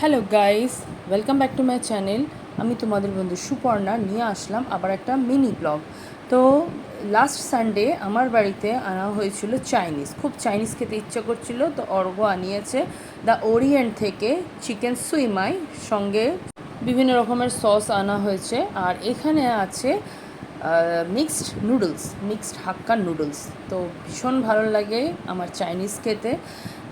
Hello guys welcome back to my channel আমি তোমাদের বন্ধু সুপর্ণা নিয়ে আসলাম আবার একটা মিনি ব্লগ তো লাস্ট সানডে আমার বাড়িতে আনা হয়েছিল চাইনিজ খুব চাইনিজ খেতে ইচ্ছে করছিল, তো অর্ঘ আনিয়েছে দ্য ওরিয়েন্ট থেকে চিকেন সুইমাই সঙ্গে বিভিন্ন রকমের সস আনা হয়েছে। আর এখানে আছে mixed noodles mixed hakka noodles তো ভীষণ ভালো লাগে আমার চাইনিজ খেতে।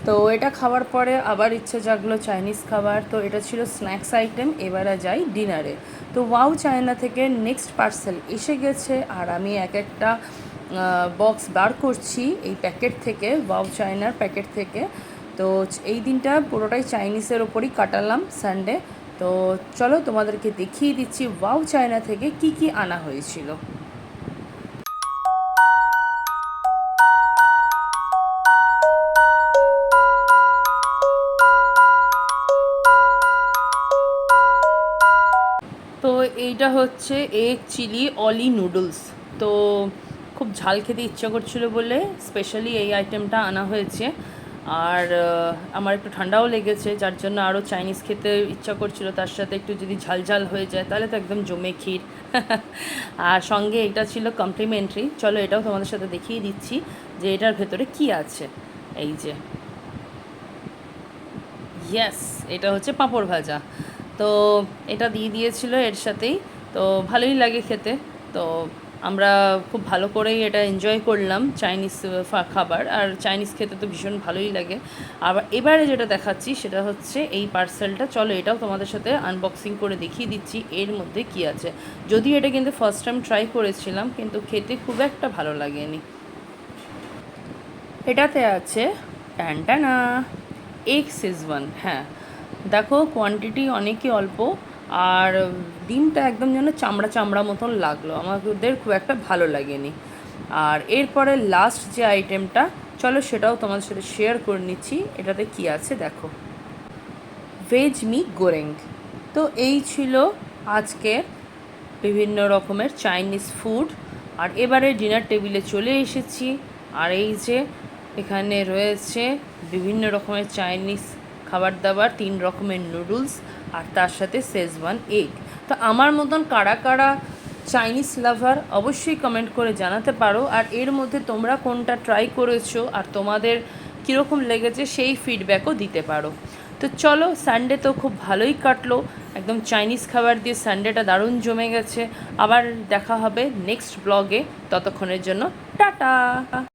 তো এটা খাওয়ার পরে আবার ইচ্ছে জাগলো চাইনিজ খাবার। তো এটা ছিল স্ন্যাক্স আইটেম এবারে যাই ডিনারে তো ওয়াও চায়না থেকে নেক্সট পার্সেল এসে গেছে, আর আমি এক একটা বক্স বার করছি এই প্যাকেট থেকে ওয়াও চায়নার প্যাকেট থেকে। তো এই দিনটা পুরোটাই চাইনিজের ওপরই কাটালাম সানডে তো চলো তোমাদেরকে দেখিয়ে দিচ্ছি ওয়াও চায়না থেকে কি কি আনা হয়েছিল। এইটা হচ্ছে এগ চিলি অলি নুডলস তো খুব ঝাল খেতে ইচ্ছা করছিল বলে স্পেশালি এই আইটেমটা আনা হয়েছে। আর আমার একটু ঠান্ডাও লেগেছে, যার জন্য আরও চাইনিজ খেতে ইচ্ছা করছিল। তার সাথে একটু যদি ঝাল ঝাল হয়ে যায়, তাহলে তো একদম জমে ক্ষীর। আর সঙ্গে এটা ছিল কমপ্লিমেন্টারি চলো এটাও তোমাদের সাথে দেখিয়ে দিচ্ছি যে এটার ভেতরে কি আছে। এই যে। ইয়েস এটা হচ্ছে পাঁপড় ভাজা। তো এটা দিয়ে দিয়েছিল এর সাথেই। তো ভালোই লাগে খেতে। তো আমরা খুব ভালো করেই এটা এনজয় করলাম চাইনিজ খাবার। আর চাইনিজ খেতে তো ভীষণ ভালোই লাগে। আবার এবারে যেটা দেখাচ্ছি সেটা হচ্ছে এই পার্সেলটা চলো এটাও তোমাদের সাথে আনবক্সিং করে দেখিয়ে দিচ্ছি এর মধ্যে কি আছে। যদিও এটা কিন্তু ফার্স্ট টাইম ট্রাই করেছিলাম, কিন্তু খেতে খুব একটা ভালো লাগেনি। এটাতে আছে ট্যান্টানা এগ সিজওয়ান হ্যাঁ। দেখো কোয়ান্টিটি অনেকই অল্প, আর ডিমটা একদম যেন চামড়া চামড়া মতন লাগল। আমাদের খুব একটা ভালো লাগেনি। আর এরপরে লাস্ট যে আইটেমটা চলো সেটাও তোমাদের সাথে শেয়ার করে নিচ্ছি। এটাতে কি আছে দেখো। ভেজ মি গোরেং তো এই ছিল আজকে বিভিন্ন রকমের চাইনিজ ফুড আর এবারে ডিনার টেবিলে চলে এসেছি। আর এই যে এখানে রয়েছে বিভিন্ন রকমের চাইনিজ খাবার দাবার তিন রকমের নুডলস আর তার সাথে শেজওয়ান এগ তো আমার মতন কারা কারা চাইনিজ লাভার অবশ্যই কমেন্ট করে জানাতে পারো। আর এর মধ্যে তোমরা কোনটা ট্রাই করেছ আর তোমাদের কীরকম লেগেছে সেই ফিডব্যাকও দিতে পারো। তো চলো সানডে তো খুব ভালোই কাটলো। একদম চাইনিজ খাবার দিয়ে সানডেটা দারুণ জমে গেছে। আবার দেখা হবে নেক্সট ব্লগে ততক্ষণের জন্য টাটা!